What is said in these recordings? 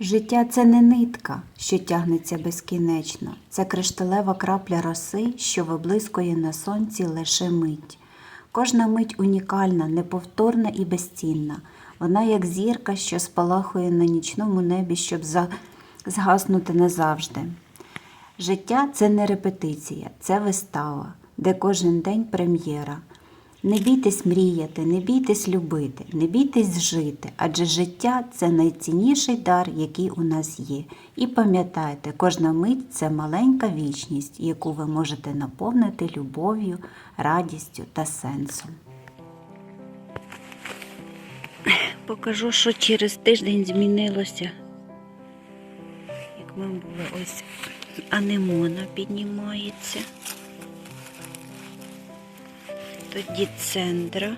Життя це не нитка, що тягнеться безкінечно, це кришталева крапля роси, що виблискує на сонці лише мить. Кожна мить унікальна, неповторна і безцінна. Вона як зірка, що спалахує на нічному небі, щоб згаснути назавжди. Життя це не репетиція, це вистава, де кожен день прем'єра. Не бійтесь мріяти, не бійтесь любити, не бійтесь жити, адже життя це найцінніший дар, який у нас є. І пам'ятайте, кожна мить це маленька вічність, яку ви можете наповнити любов'ю, радістю та сенсом. Покажу, що через тиждень змінилося. Як ми були, ось анемона піднімається. Тоді цендра.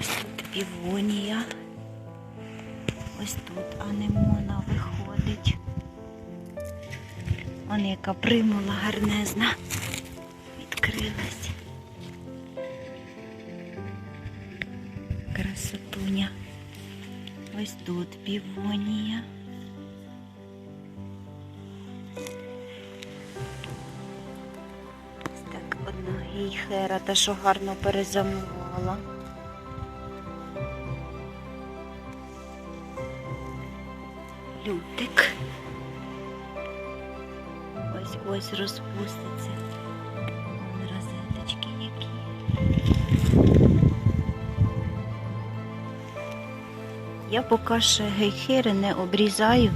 Ось тут півонія. Ось тут анемона виходить. Вон яка примула гарнезна. Відкрилась. Красотуня. Ось тут півонія. Одна гейхера, та що гарно перезамувала. Лютик. Ось ось розпуститься. Розеточки які. Я поки ще гейхери не обрізаю.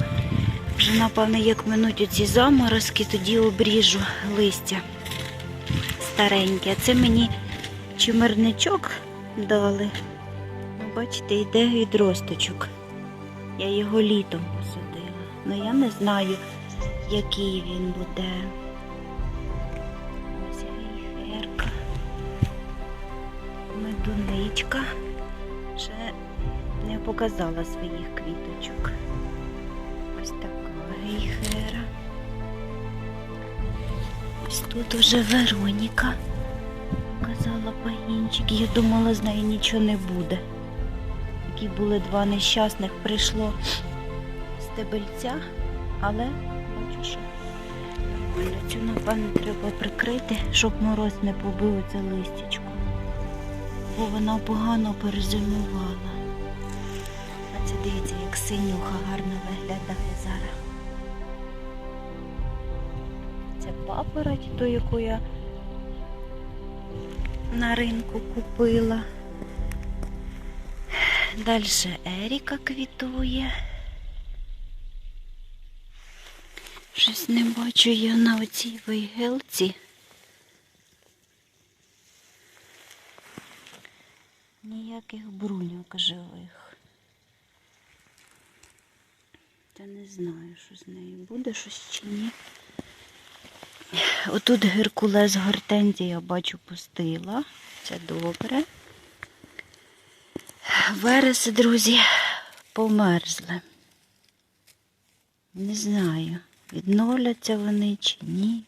Вже, напевне, як минуть оці заморозки, тоді обріжу листя стареньке. Це мені чимерничок дали. Ну, Бачите, йде відросточок. Я його літом посадила. Ну я не знаю, який він буде. Ось гейхерка. Медуничка. Ще не показала своїх квіточок. Ось така гейхера. Ось тут уже Вероніка показала пагінчик. Я думала, з нею нічого не буде. Такі були два нещасних, прийшло стебельця, але бачу, що нормально. Цю, напевно, треба прикрити, щоб мороз не побив це листячко. Бо вона погано перезимувала. А це дивіться, як синюха гарно виглядає зараз. Папороть, ту, яку я на ринку купила. Далі Еріка квітує. Щось не бачу я на оцій вигелці. Ніяких бруньок живих. Та не знаю, що з нею буде щось чи ні. Отут геркулес гортензія, бачу, пустила. Це добре. Вереси, друзі, померзли. Не знаю, відновляться вони чи ні.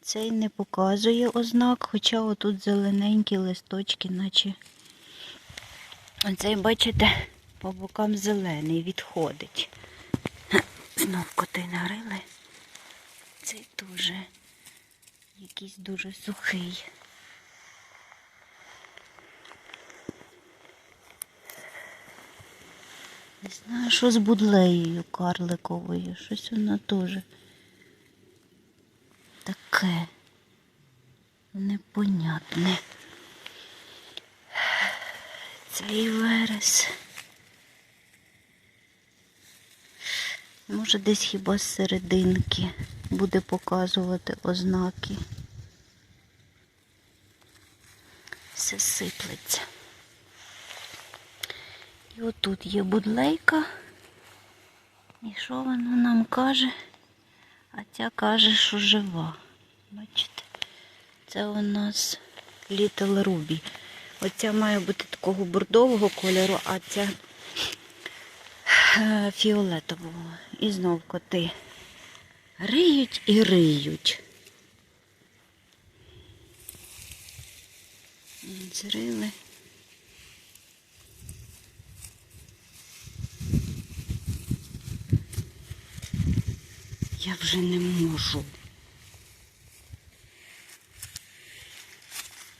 Цей не показує ознак, хоча отут зелененькі листочки, наче. Оцей, бачите, по бокам зелений відходить. Знов коти нарили. Цей дуже якийсь дуже сухий. Не знаю, що з будлеєю карликовою. Щось вона теж таке непонятне. Цей верес. Може, десь хіба з серединки буде показувати ознаки. Все сиплеться. І отут є будлейка. І що вона нам каже? А ця каже, що жива. Бачите? Це у нас Little Ruby. Оця має бути такого бордового кольору, а ця е, фіолетового. І знов коти Риють і риють. Зрили. Я вже не можу.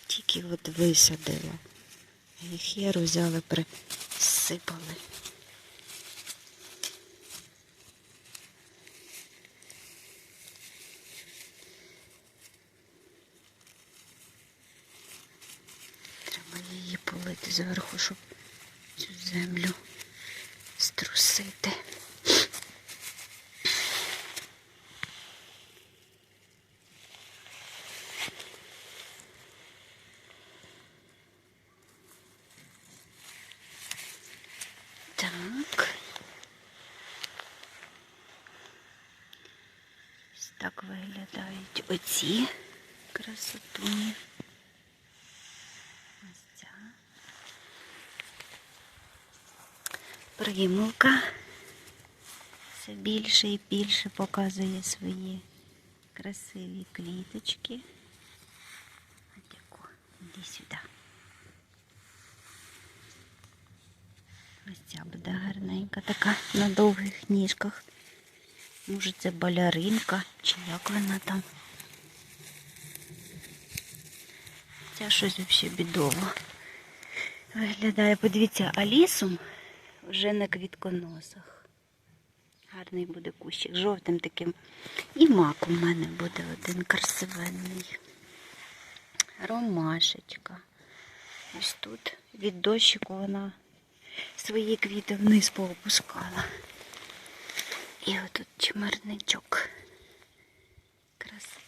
Тільки от висадила. Їх я взяли, присипали. Зверху, щоб цю землю струсити. Так. Так виглядають оці красотуні. Ось ця. Примулка все більше і більше показує свої красиві квіточки. От яку. Іди сюди. Ось ця буде гарненька, така на довгих ніжках. Може це баляринка, чи як вона там. Ця щось взагалі бідово. Виглядає, подивіться, алісум вже на квітконосах. Гарний буде кущик, жовтим таким. І мак у мене буде один красивенний. Ромашечка. Ось тут від дощику вона свої квіти вниз поопускала. І отут чмерничок. Красоточок.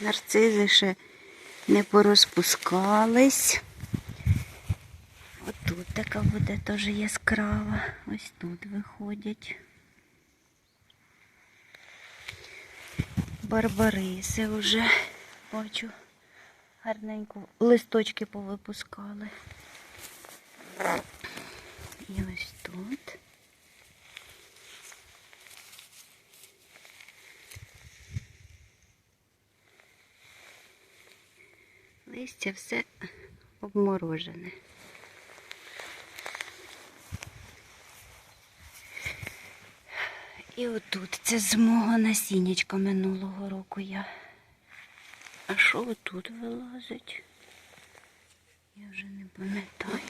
Нарцизи ще не порозпускались. Отут така буде теж яскрава. Ось тут виходять. Барбариси вже бачу. Гарненько листочки повипускали. І ось тут. Листя все обморожене. І отут це з мого насіннячка минулого року я. А що отут вилазить? Я вже не пам'ятаю.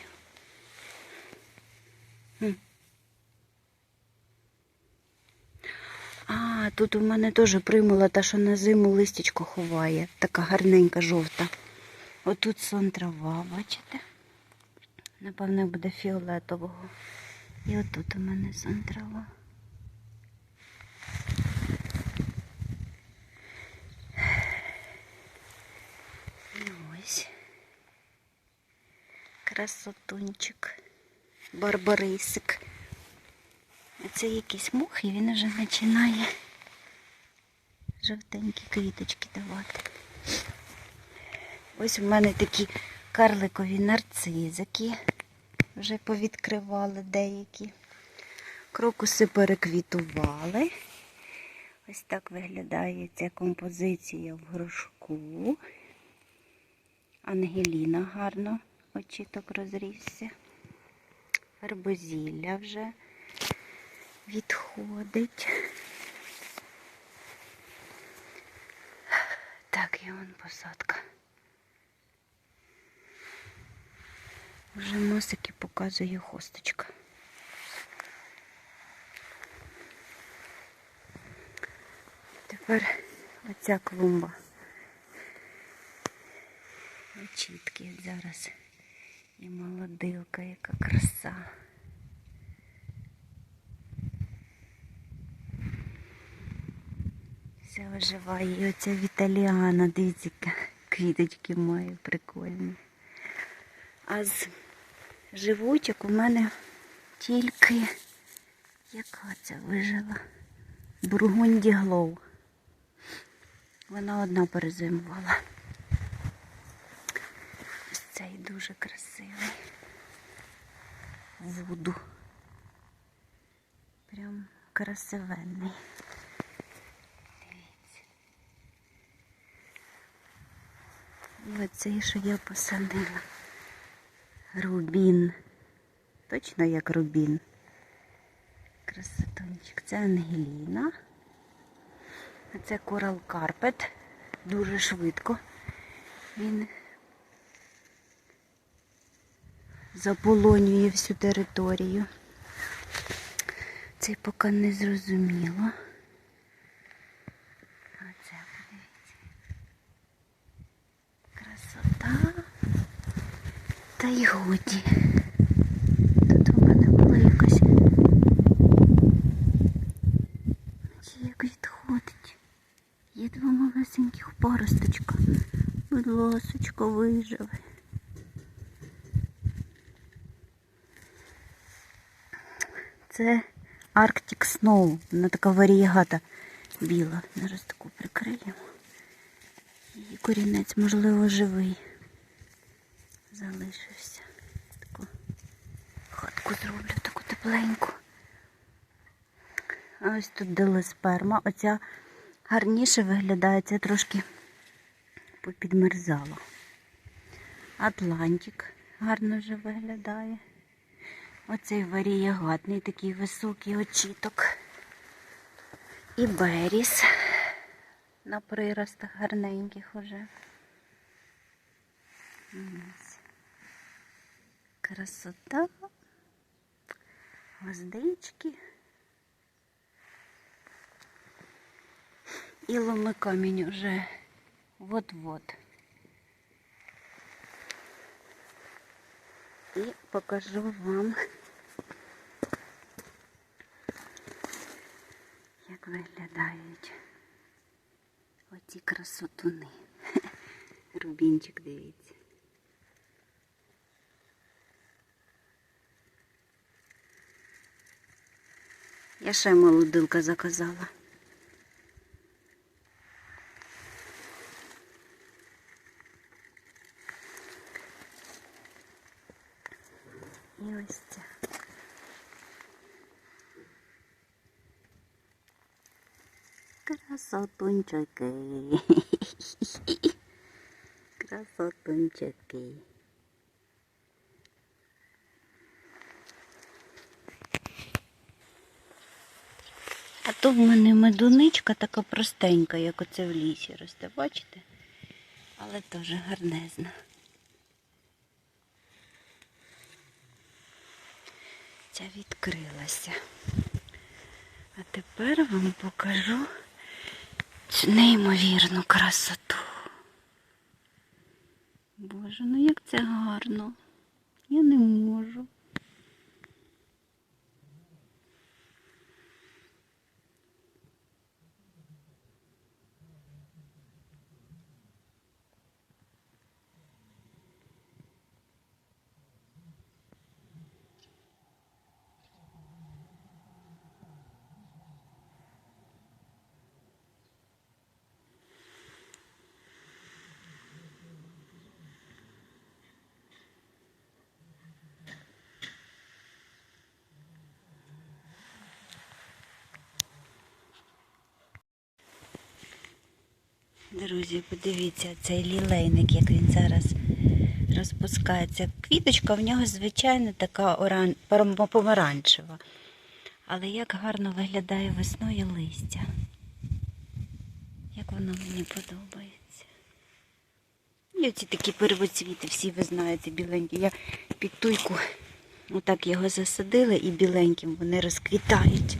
А, тут у мене теж примула та, що на зиму листячко ховає. Така гарненька жовта. Отут сон трава, бачите? Напевно, буде фіолетового. І отут у мене сон трава. І ось. Красотунчик. Барбарисик. А це якийсь мух, і він вже починає жовтенькі квіточки давати. Ось у мене такі карликові нарцизики. Вже повідкривали деякі. Крокуси переквітували. Ось так виглядає ця композиція в горшку. Ангеліна гарно очіток розрісся. Фербозілля вже відходить. Так, і вон посадка. Вже носики показує хосточка. Тепер оця клумба. Очітки зараз. І молодилка, яка краса. Все оживає. І оця Віталіана, дивіться, квіточки має прикольні. А з живучок у мене тільки яка це вижила? Бургунді Глоу. Вона одна перезимувала. Ось цей дуже красивий. Вуду. Прям красивенний. Дивіться. І оцей, що я посадила. Рубін. Точно як рубін. Красотончик. Це Ангеліна. А це Корал Карпет. Дуже швидко. Він заполонює всю територію. Цей поки не зрозуміло. А це подивіться. Красота. Та й годі. Тут у мене була якась. Чи як відходить. Є два малесеньких паросточка. Будь ласочка, виживе. Це Arctic Snow. Вона така варієгата біла. Зараз таку прикриємо. Її корінець, можливо, живий. Залишився. Таку хатку зроблю, таку тепленьку. А ось тут делесперма. Оця гарніше виглядає, ця трошки попідмерзала. Атлантик гарно вже виглядає. Оцей варієгатний такий високий очіток. І беріс на приростах гарненьких уже. Ось. Красота. Гвоздички. І ломи камінь уже вот-вот. І покажу вам, як виглядають оці красотуни. Рубінчик, дивіться. Я ще молодилка заказала. І ось ця. Красотунчики. Красотунчики. А то в мене медуничка така простенька, як оце в лісі росте, бачите? Але теж гарнезна. Ця відкрилася. А тепер вам покажу цю неймовірну красоту. Боже, ну як це гарно. Я не можу. Друзі, подивіться, цей лілейник, як він зараз розпускається. Квіточка в нього, звичайно, така оран... помаранчева. Але як гарно виглядає весною листя. Як воно мені подобається. І оці такі первоцвіти, всі ви знаєте, біленькі. Я під туйку отак його засадила і біленьким вони розквітають.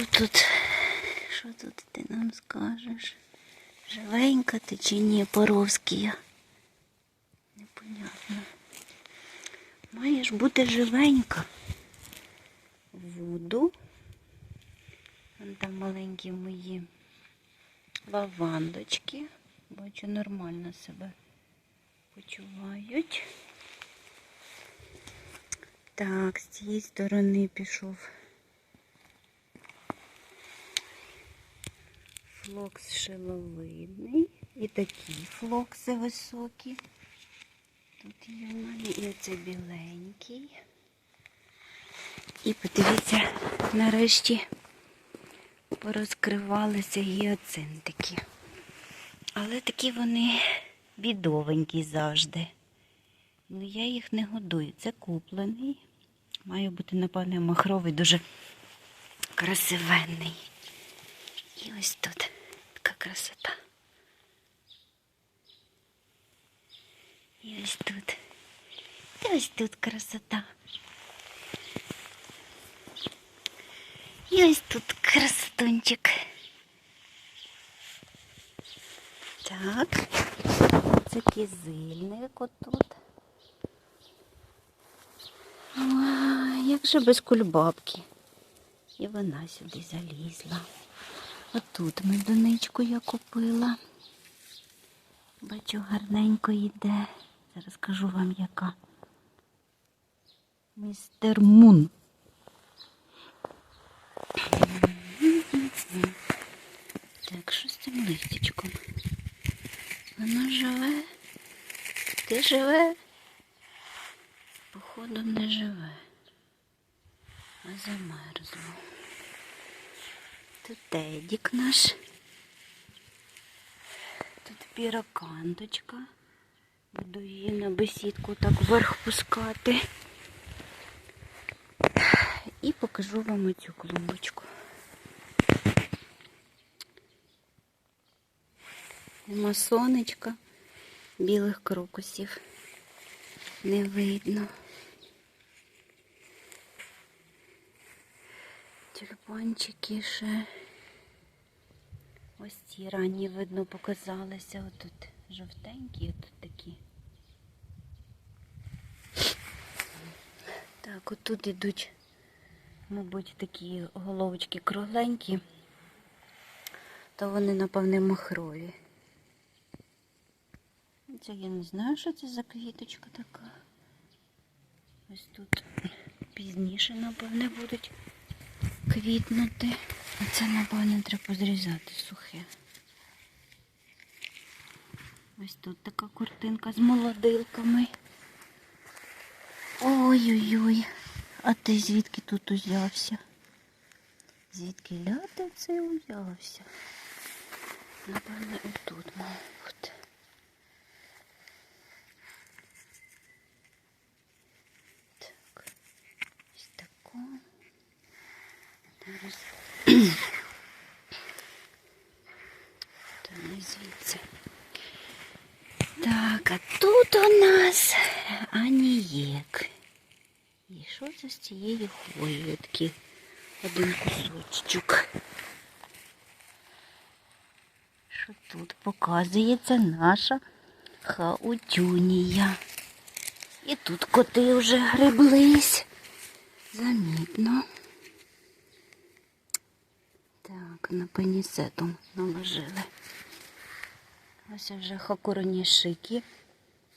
Що тут? Що тут ти нам скажеш? Живенька ти чи ні, Поровський? Непонятно. Маєш бути живенька. Вуду. Вон там маленькі мої лавандочки. Бачу, нормально себе почувають. Так, з цієї сторони пішов. Флокс шиловидний. І такі флокси високі. Тут є в мене і оце біленький. І подивіться, нарешті порозкривалися гіацинтики. Але такі вони бідовенькі завжди. Ну, я їх не годую. Це куплений. Має бути, напевне, махровий, дуже красивенний. І ось тут красота. І ось тут. І ось тут красота. І ось тут красотунчик. Так. Це кизильник отут. Ой, як же без кульбабки. І вона сюди залізла. Отут медуничку я купила. Бачу, гарненько йде. Зараз скажу вам яка. Містер Мун. Так, що з цим листячком? Воно живе? Ти живе? Походу не живе. А замерзло. Тут Едік наш. Тут піроканточка. Буду її на бесідку так вверх пускати. І покажу вам оцю клумбочку. Нема сонечка, білих крокусів не видно. Тюльпанчики ще ось ці ранні видно показалися. Отут жовтенькі, отут такі. Так, отут ідуть, мабуть, такі головочки кругленькі, то вони, напевне, махрові. Це я не знаю, що це за квіточка така. Ось тут пізніше, напевне, будуть квітнути. Це, напевне, треба зрізати сухе. Ось тут така картинка з молодилками. Ой-ой-ой, а ти звідки тут узявся? Звідки ляти це узявся? Напевне, отут мав бути. Так, ось таку. Зараз. Та не звідси. Так, а тут у нас анієк. І що це з цієї хвої? Такий один кусочок. Що тут показується наша хаутюнія. І тут коти вже греблись. Замітно. Так, на пенісетом наложили. Ось вже хакуронішики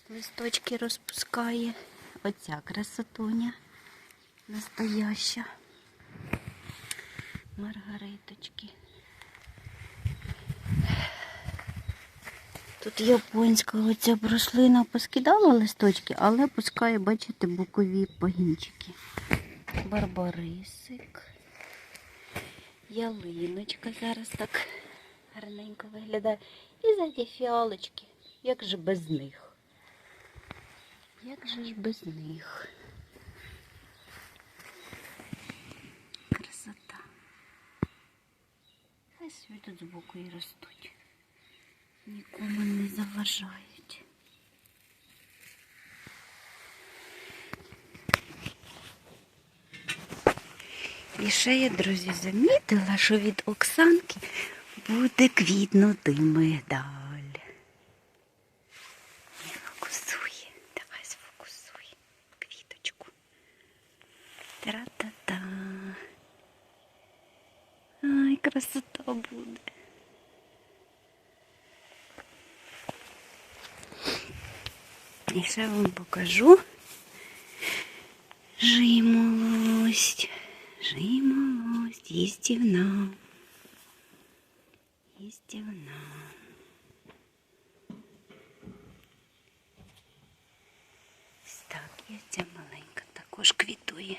листочки розпускає. Оця красотуня настояща. Маргариточки. Тут японська оця бруслина поскидала листочки, але пускає, бачите, бокові пагінчики. Барбарисик. Ялиночка зараз так гарненько виглядає. І ззаді фіалочки. Як же без них? Як же ж без них? Хай собі тут збоку і ростуть. Нікому не заважають. І ще я, друзі, замітила, що від Оксанки буде квітнути медаль. Фокусує. Давай сфокусуй квіточку. Тра-та-та. Ай, красота буде. І ще вам покажу жимолость. Жимолость їстівна. Їстівна. Ось так, і ця маленька також квітує.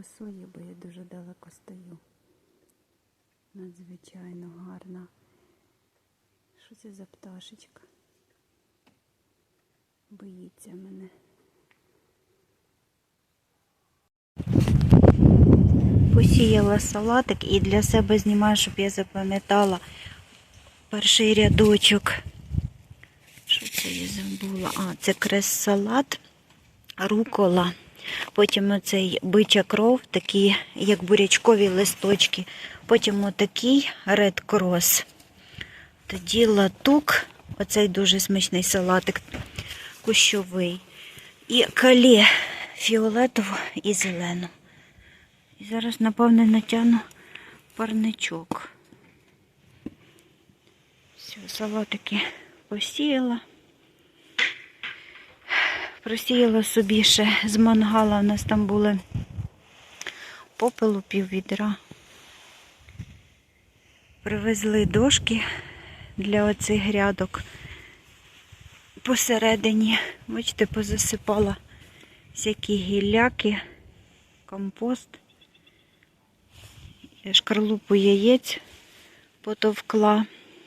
Сої, бо я дуже далеко стою. Надзвичайно гарна. Що це за пташечка? Боїться мене. Посіяла салатик і для себе знімаю, щоб я запам'ятала перший рядочок. Що це я забула? А, це крес-салат, рукола. Потім оцей бича кров, такі, як бурячкові листочки. Потім отакий ред крос. Тоді латук, оцей дуже смачний салатик кущовий. І калє фіолетово і зелену. І зараз, напевне, натягну парничок. Все, салатики посіяла. Просіяла собі ще з мангала. У нас там були попелу пів відра. Привезли дошки для оцих грядок. Посередині, бачите, позасипала всякі гілляки, компост, шкарлупу яєць потовкла,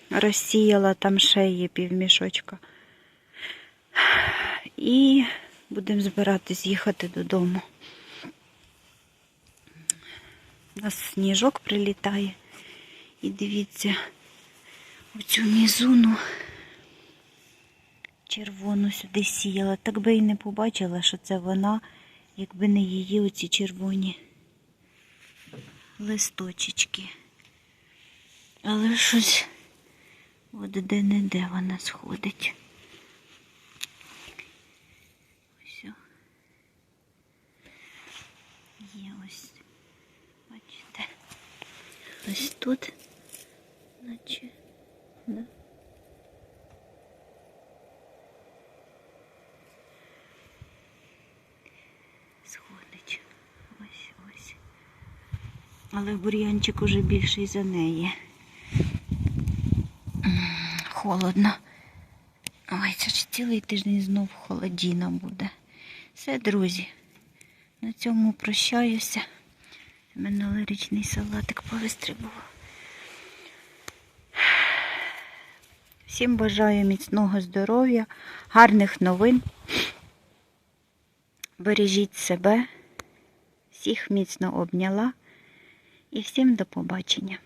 розсіяла, там ще є півмішочка. І будемо збиратись їхати додому. У нас сніжок прилітає. І дивіться, в цю мізуну червону сюди сіяла. Так би і не побачила, що це вона, якби не її оці червоні листочечки. Але щось от де-не-де вона сходить. Ось. о. Є ось. Бачите. Ось тут, наче, да. Сходить. Ось, ось. Але бур'янчик уже більший за неї. Холодно. Ой, це ж цілий тиждень знов холодіна буде. Все, друзі. На цьому прощаюся. Минулорічний салатик повистрибував. Всім бажаю міцного здоров'я, гарних новин. Бережіть себе, всіх міцно обняла і всім до побачення.